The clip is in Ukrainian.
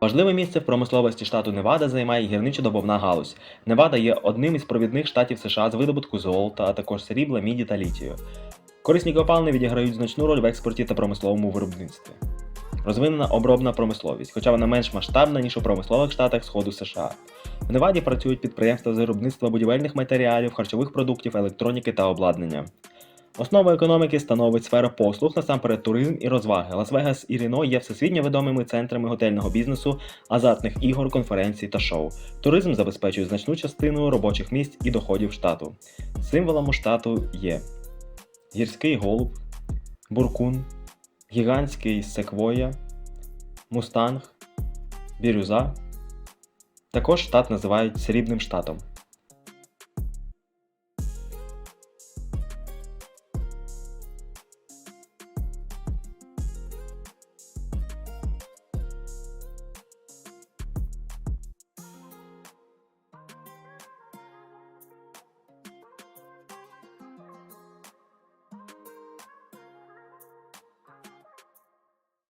Важливе місце в промисловості штату Невада займає гірничо-добовна галузь. Невада є одним із провідних штатів США з видобутку золота, а також срібла, міді та літію. Корисні копалини відіграють значну роль в експорті та промисловому виробництві. Розвинена обробна промисловість, хоча вона менш масштабна, ніж у промислових штатах Сходу США. В Неваді працюють підприємства з виробництва будівельних матеріалів, харчових продуктів, електроніки та обладнання. Основу економіки становить сфера послуг, насамперед туризм і розваги. Лас-Вегас і Ріно є всесвітньо відомими центрами готельного бізнесу, азартних ігор, конференцій та шоу. Туризм забезпечує значну частину робочих місць і доходів штату. Символом штату є гірський голуб, буркун, гігантський секвоя, мустанг, бірюза. Також штат називають срібним штатом.